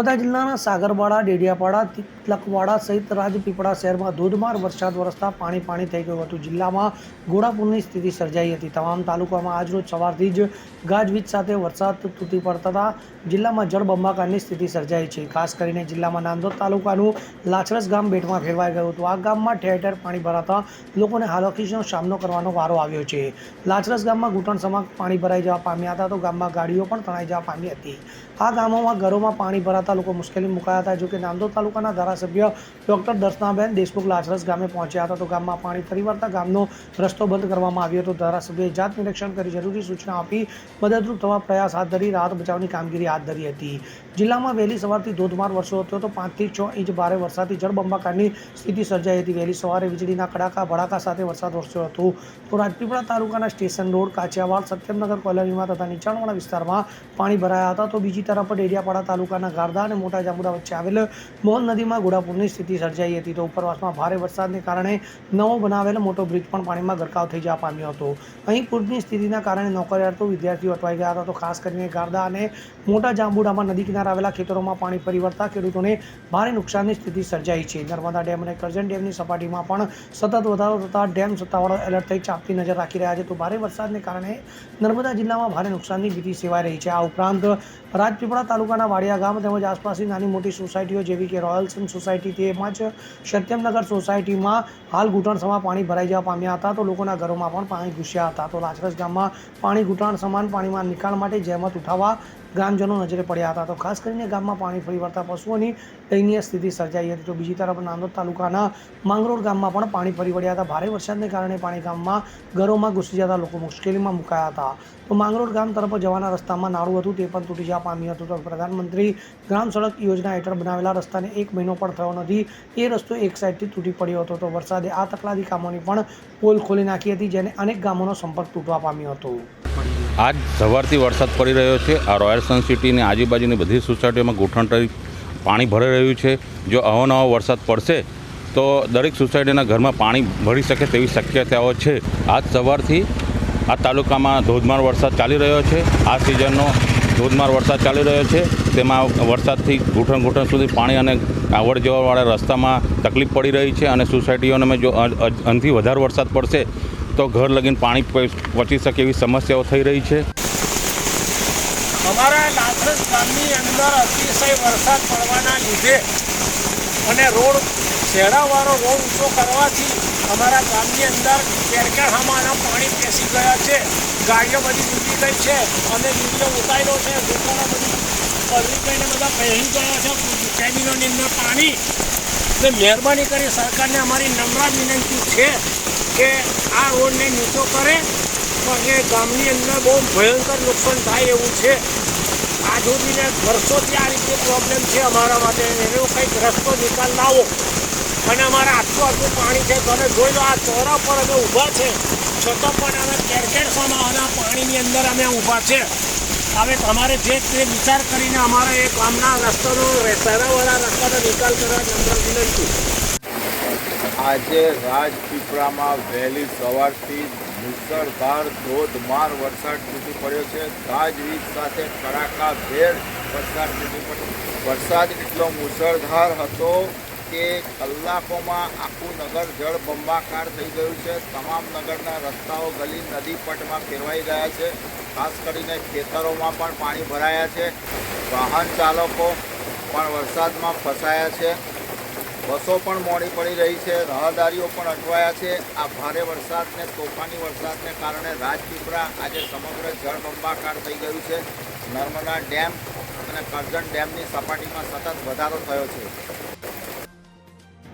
નર્મદા જિલ્લાના સાગરવાડા, ડેડિયાપાડા તિલકવાડા સહિત રાજપીપળા શહેરમાં ધોધમાર વરસાદ વરસતા પાણી પાણી થઈ ગયું હતું. જિલ્લામાં ઘોડાપૂરની સ્થિતિ સર્જાઈ હતી. તમામ તાલુકામાં આજરોજ સવારથી જ ગાજવીજ સાથે વરસાદ તૂટી પડતા જિલ્લામાં જળબંબાકારની સ્થિતિ સર્જાઈ છે. ખાસ કરીને જિલ્લામાં નાંદોદ તાલુકાનું લાછરસ ગામ બેટમાં ફેરવાઈ ગયું હતું. આ ગામમાં ઠેર ઠેર પાણી ભરાતા લોકોને હાલાકીનો સામનો કરવાનો વારો આવ્યો છે. લાછરસ ગામમાં ઘૂંટણ સમા પાણી ભરાઈ જવા પામ્યા હતા તો ગામમાં ગાડીઓ પણ તણાઈ જવા પામી હતી. આ ગામોમાં ઘરોમાં પાણી ભરાતા લોકો મુશ્કેલી મુકાયા હતા. જોકે નાંદોદ તાલુકાના ધારાસભ્ય ડોક્ટર દર્શનાબેન દેશમુખ લાસરસ ગામે પહોંચ્યા હતા. તો ગામમાં પાણી ફરી વળતા ગામનો રસ્તો બંધ કરવામાં આવ્યો હતો. ધારાસભ્યએ જાત નિરીક્ષણ કરી જરૂરી સૂચના આપી મદદરૂપ થવા પ્રયાસ હાથ ધરી, રાહત બચાવની કામગીરી હાથ ધરી હતી. જિલ્લામાં વહેલી સવારથી ધોધમાર વરસ્યો હતો. તો પાંચથી છ ઇંચ ભારે વરસાદથી જળબંબાકારની સ્થિતિ સર્જાઈ હતી. વહેલી સવારે વીજળીના કડાકા, ભડાકા સાથે વરસાદ વરસ્યો હતો. તો રાજપીપળા તાલુકાના સ્ટેશન રોડ કાછિયાવાડ સત્યમનગર કોલોનીમાં તથા નીચાણવાળા વિસ્તારમાં પાણી ભરાયા હતા. તો બીજી તરફ ડેડિયાપાડા તાલુકાના ગારદા અને મોટા જાબુડા વચ્ચે આવેલ મોહન નદીમાં ઘોડાપૂરની સ્થિતિ સર્જાઈ હતી. તો ઉપરવાસમાં ભારે વરસાદને કારણે નવો બનાવેલ મોટો બ્રિજ પણ પાણીમાં ગરકાવ થઈ જવા પામ્યો હતો. અહીં પૂરની સ્થિતિના કારણે નોકરિયાતો વિદ્યાર્થીઓ અટવાઈ ગયા હતા. તો ખાસ કરીને ગારદા અને મોટા જાંબુડામાં નદી કિનારે આવેલા ખેતરોમાં પાણી ફરી ખેડૂતોને ભારે નુકસાનની સ્થિતિ સર્જાઈ છે. નર્મદા ડેમ અને કરજણ ડેમની સપાટીમાં પણ સતત વધારો થતાં ડેમ સત્તાવાળો એલર્ટ થઈ ચાપતી નજર રાખી રહ્યા છે. તો ભારે વરસાદને કારણે નર્મદા જિલ્લામાં ભારે નુકસાનની ભીતિ સેવાઈ રહી છે. આ ઉપરાંત રાજપીપળા તાલુકાના વાડિયા ગામ તેમજ આસપાસની નાની મોટી સોસાયટીઓ જેવી કે રોયલ સન સોસાયટી તેમજ સત્યમનગર સોસાયટીમાં હાલ ઘૂંટણસમાં પાણી ભરાઈ જવા પામ્યા હતા. તો લોકોના ઘરોમાં પણ પાણી ઘૂસ્યા હતા. તો લાચરસ ગામમાં પાણી ઘૂંટણ સમાન પાણીમાં નિકાલ માટે જહેમત ઉઠાવવા ગ્રામજનો નજરે પડ્યા હતા. તો ખાસ કરીને ગામમાં પાણી ફરી વળતા પશુઓની દયનીય સ્થિતિ સર્જાઈ હતી. તો બીજી તરફ નાંદોદ તાલુકાના માંગરોળ ગામમાં પણ પાણી ફરી વળ્યા હતા. ભારે વરસાદને કારણે પાણી ગામમાં ઘરોમાં ઘૂસી જતા લોકો મુશ્કેલીમાં મુકાયા હતા. તો માંગરોળ ગામ તરફ જવાના રસ્તામાં નાળું હતું તે પણ તૂટી જવા પામ્યું હતું. તો પ્રધાનમંત્રી ગ્રામ સડક યોજના હેઠળ બનાવેલા રસ્તાને એક મહિનો પણ થયો નથી. એ રસ્તો એક સાઈડથી તૂટી પડ્યો હતો તો વરસાદે આ તકલાદી કામોની પણ પોલ ખોલી નાખી હતી, જેને અનેક ગામોનો સંપર્ક તૂટવા પામ્યો હતો. આજ સવારથી વરસાદ પડી રહ્યો છે. આ રોયલ સન સિટીની આજુબાજુની બધી સોસાયટીઓમાં ગૂંઠણ પાણી ભરાઈ રહ્યું છે. જો અવનવો વરસાદ પડશે, તો દરેક સોસાયટીના ઘરમાં પાણી ભરી શકે તેવી શક્યતાઓ છે. આજ સવારથી આ તાલુકામાં ધોધમાર વરસાદ ચાલી રહ્યો છે. આ સિઝનનો ધોધમાર વરસાદ ચાલી રહ્યો છે. તેમાં વરસાદથી ઘૂંટણ ઘૂંટણ સુધી પાણી અને આવડ જવાવાળા રસ્તામાં તકલીફ પડી રહી છે અને સોસાયટીઓને જો અંથી વધારે વરસાદ પડશે તો ઘર લગીને પાણી પહોંચી શકે એવી સમસ્યાઓ થઈ રહી છે. અમારા લાથરસ ગામની અંદર અતિશય વરસાદ પડવાના લીધે અને રોડ શેડાવાળો રોડ ઊંચો કરવાથી અમારા ગામની અંદર કેરકેહામાંના પાણી પેસી ગયા છે. ગાડીઓ બધી ડૂબી ગઈ છે અને નીચે ઉતાર્યો છે. દુકાનો બધી પલળી ગઈને બધા પહેરી ગયા છે. કેબિનોની અંદર પાણી. એટલે મહેરબાની કરી સરકારને અમારી નમ્ર વિનંતી છે કે આ રોડને નીચો કરે. પણ એ ગામની અંદર બહુ ભયંકર નુકસાન થાય એવું છે. આ જોડીને વર્ષોથી આ રીતે પ્રોબ્લેમ છે અમારા માટે. એનો કંઈક રસ્તો નિકાલ લાવો. અને અમારા આટલું આટલું પાણી છે. તમે જોઈ લો આ ચોરા પર અમે ઊભા છે. છતાં પણ અમે કેરકેર સમાવાના પાણીની અંદર અમે ઊભા છે. હવે તમારે જે તે વિચાર કરીને અમારા એ ગામના રસ્તાનો સારાવાળા રસ્તાનો નિકાલ કરવા નમ્ર વિનંતી આજે રાજપીપળામાં વહેલી સવારથી મુસળધાર ધોધમાર વરસાદ તૂટી પડ્યો છે. ગાજવીજ સાથે કડાકા ભેર વરસાદ તૂટી પડ્યો. વરસાદ એટલો મુસળધાર હતો કે કલાકોમાં આખું નગર જળબંબાકાર થઈ ગયું છે. તમામ નગરના રસ્તાઓ ગલી નદી પટમાં ફેરવાઈ ગયા છે. ખાસ કરીને ખેતરોમાં પણ પાણી ભરાયા છે. વાહન ચાલકો પણ વરસાદમાં ફસાયા છે. બસો પણ મોડી પડી રહી છે. રાહદારીઓ પણ અટવાયા છે. આ ભારે વરસાદને, તોફાની વરસાદને કારણે રાજપીપળા આજે સમગ્ર જળબંબાકાર થઈ ગયું છે. નર્મદા ડેમ અને કરજણ ડેમની સપાટીમાં સતત વધારો થયો છે.